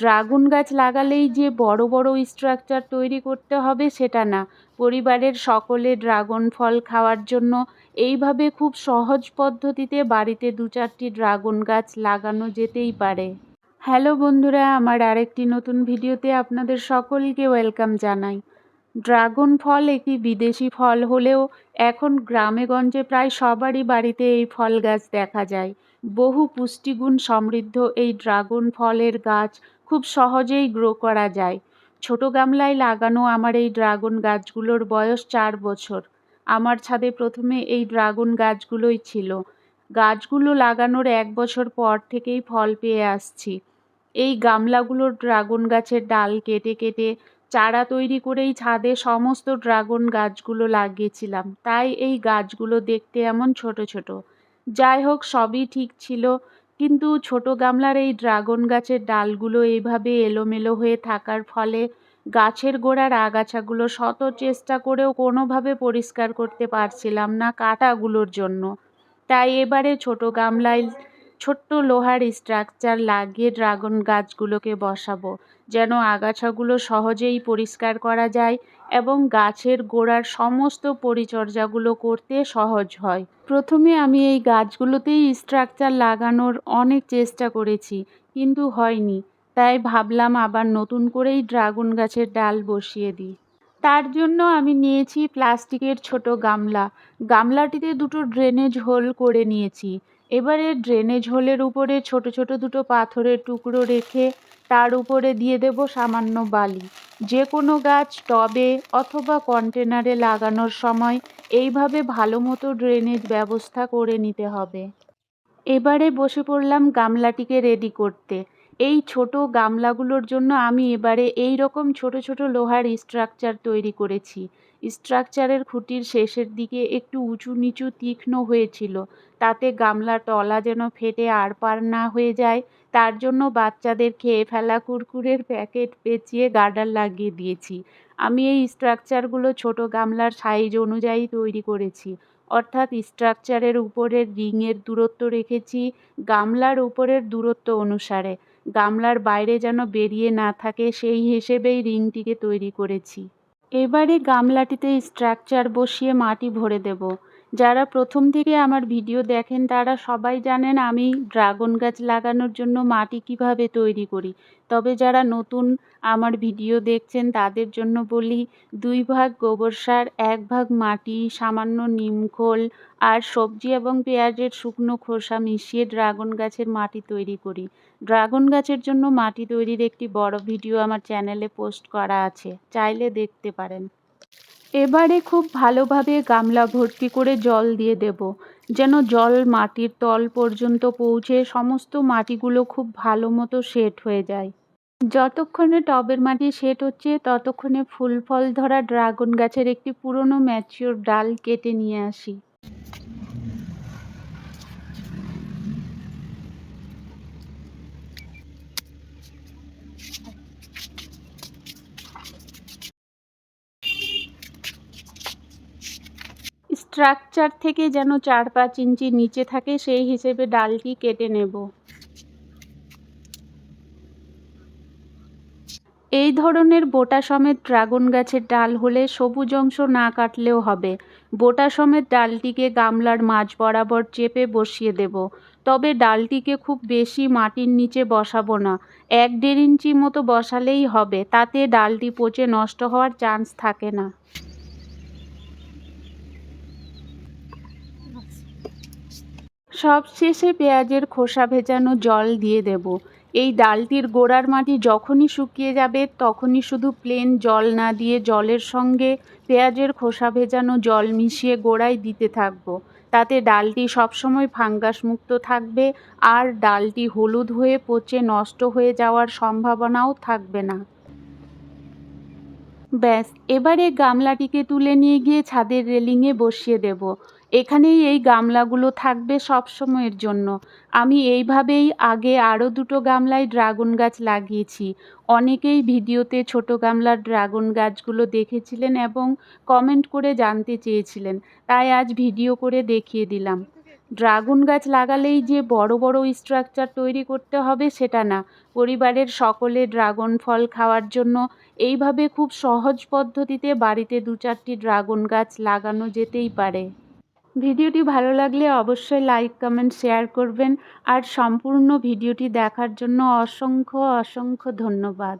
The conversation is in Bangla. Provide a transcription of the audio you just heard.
ড্রাগন গাছ লাগালেই যে বড় বড় স্ট্রাকচার তৈরি করতে হবে সেটা না। পরিবারের সকলে ড্রাগন ফল খাওয়ার জন্য এইভাবে খুব সহজ পদ্ধতিতে বাড়িতে দু চারটি ড্রাগন গাছ লাগানো যেতেই পারে। হ্যালো বন্ধুরা, আমার আরেকটি নতুন ভিডিওতে আপনাদের সকলকে ওয়েলকাম জানাই। ড্রাগন ফল একটি বিদেশি ফল হলেও এখন গ্রামেগঞ্জে প্রায় সবারই বাড়িতে এই ফল গাছ দেখা যায়। বহু পুষ্টিগুণ সমৃদ্ধ এই ড্রাগন ফলের গাছ খুব সহজেই গ্রো করা যায়। ছোট গামলায় লাগানো আমার এই ড্রাগন গাছগুলোর বয়স চার বছর। আমার ছাদে প্রথমে এই ড্রাগন গাছগুলোই ছিল। গাছগুলো লাগানোর এক বছর পর থেকেই ফল পেয়ে আসছি। এই গামলাগুলোর ড্রাগন গাছের ডাল কেটে কেটে চারা তৈরি করেই ছাদে সমস্ত ড্রাগন গাছগুলো লাগিয়েছিলাম। তাই এই গাছগুলো দেখতে এমন ছোট ছোট। যাই হোক, সবই ঠিক ছিল। কিন্তু ছোট গামলার এই ড্রাগন গাছের ডালগুলো এইভাবে এলোমেলো হয়ে থাকার ফলে গাছের গোড়ার আগাছাগুলো শত চেষ্টা করেও কোনোভাবে পরিষ্কার করতে পারছিলাম না কাঁটাগুলোর জন্য। তাই এবারে ছোট গামলায় ছোট্ট লোহার স্ট্রাকচার লাগিয়ে ড্রাগন গাছগুলোকে বসাবো, যেন আগাছাগুলো সহজেই পরিষ্কার করা যায় এবং গাছের গোড়ার সমস্ত পরিচর্যাগুলো করতে সহজ হয়। প্রথমে আমি এই গাছগুলোতেই স্ট্রাকচার লাগানোর অনেক চেষ্টা করেছি, কিন্তু হয়নি। তাই ভাবলাম আবার নতুন করেই ড্রাগন গাছের ডাল বসিয়ে দিই। তার জন্য আমি নিয়েছি প্লাস্টিকের ছোট গামলা। গামলাটিতে দুটো ড্রেনেজ হোল করে নিয়েছি। এবারে ড্রেনেজ হোলের উপরে ছোট ছোট দুটো পাথরের টুকরো রেখে তার উপরে দিয়ে দেব সামান্য বালি। যে কোনো গাছ টবে অথবা কন্টেনারে লাগানোর সময় এইভাবে ভালো মতো ড্রেনেজ ব্যবস্থা করে নিতে হবে। এবারে বসে পড়লাম গামলাটিকে রেডি করতে। এই ছোট গামলাগুলোর জন্য আমি এবারে এই রকম ছোট ছোট লোহার স্ট্রাকচার তৈরি করেছি। স্ট্রাকচারের খুঁটির শেষের দিকে একটু উঁচু নিচু তীক্ষ্ণ হয়েছিল। তাতে গামলার তলা যেন ফেটে আর পার না হয়ে যায়। তার জন্য বাচ্চাদের খেয়ে ফেলা কুরকুরের প্যাকেট পেঁচিয়ে গার্ডার লাগিয়ে দিয়েছি। আমি এই স্ট্রাকচারগুলো ছোট গামলার সাইজ অনুযায়ী তৈরি করেছি। অর্থাৎ স্ট্রাকচারের উপরের রিংয়ের দূরত্ব রেখেছি, গামলার উপরের দূরত্ব অনুসারে। গামলার বাইরে যেন বেরিয়ে না থাকে, সেই হিসেবেই রিংটিকে তৈরি করেছি। এবারে গামলাটিতে স্ট্রাকচার বসিয়ে মাটি ভরে দেব। যারা প্রথম থেকে আমার ভিডিও দেখেন তারা সবাই জানেন আমি ড্রাগন গাছ লাগানোর জন্য মাটি কীভাবে তৈরি করি। তবে যারা নতুন আমার ভিডিও দেখছেন তাদের জন্য বলি, দুই ভাগ গোবর সার, এক ভাগ মাটি, সামান্য নিমখোল আর সবজি এবং পেঁয়াজের শুকনো খোসা মিশিয়ে ড্রাগন গাছের মাটি তৈরি করি। ড্রাগন গাছের জন্য মাটি তৈরির একটি বড় ভিডিও আমার চ্যানেলে পোস্ট করা আছে, চাইলে দেখতে পারেন। এবারে খুব ভালোভাবে গামলা ভর্তি করে জল দিয়ে দেব, যেন জল মাটির তল পর্যন্ত পৌঁছে সমস্ত মাটিগুলো খুব ভালো মতো সেট হয়ে যায়। যতক্ষণে টবের মাটি সেট হচ্ছে, ততক্ষণে ফুল ফল ধরা ড্রাগন গাছের একটি পুরনো ম্যাচিওর ডাল কেটে নিয়ে আসি। স্ট্রাকচার থেকে যেন চার পাঁচ ইঞ্চি নিচে থাকে, সেই হিসেবে ডালটি কেটে নেব। এই ধরনের বোটা সমেত ড্রাগন গাছের ডাল হলে সবুজ অংশ না কাটলেও হবে। বোটা সমেত ডালটিকে গামলার মাঝ বরাবর চেপে বসিয়ে দেব। তবে ডালটিকে খুব বেশি মাটির নিচে বসাবো না। এক দেড় ইঞ্চি মতো বসালেই হবে, তাতে ডালটি পচে নষ্ট হওয়ার চান্স থাকে না। সবশেষে পেঁয়াজের খোসা ভেজানো জল দিয়ে দেব। এই ডালটির গোড়ার মাটি যখনই শুকিয়ে যাবে, তখনই শুধু প্লেন জল না দিয়ে জলের সঙ্গে পেঁয়াজের খোসা ভেজানো জল মিশিয়ে গোড়ায় দিতে থাকব। তাতে ডালটি সবসময় ফাঙ্গাস মুক্ত থাকবে আর ডালটি হলুদ হয়ে পচে নষ্ট হয়ে যাওয়ার সম্ভাবনাও থাকবে না। ব্যাস, এবারে গামলাটিকে তুলে নিয়ে গিয়ে ছাদের রেলিংয়ে বসিয়ে দেব। এখানেই এই গামলাগুলো থাকবে সব সময়ের জন্য। আমি এইভাবেই আগে আরও দুটো গামলায় ড্রাগন গাছ লাগিয়েছি। অনেকেই ভিডিওতে ছোট গামলার ড্রাগন গাছগুলো দেখেছিলেন এবং কমেন্ট করে জানতে চেয়েছিলেন। তাই আজ ভিডিও করে দেখিয়ে দিলাম। ড্রাগন গাছ লাগালেই যে বড় বড় স্ট্রাকচার তৈরি করতে হবে সেটা না। পরিবারের সকলে ড্রাগন ফল খাওয়ার জন্য এইভাবে খুব সহজ পদ্ধতিতে বাড়িতে দু চারটি ড্রাগন গাছ লাগানো যেতেই পারে। ভিডিওটি ভালো লাগলে অবশ্যই লাইক, কমেন্ট, শেয়ার করবেন। আর সম্পূর্ণ ভিডিওটি দেখার জন্য অসংখ্য অসংখ্য ধন্যবাদ।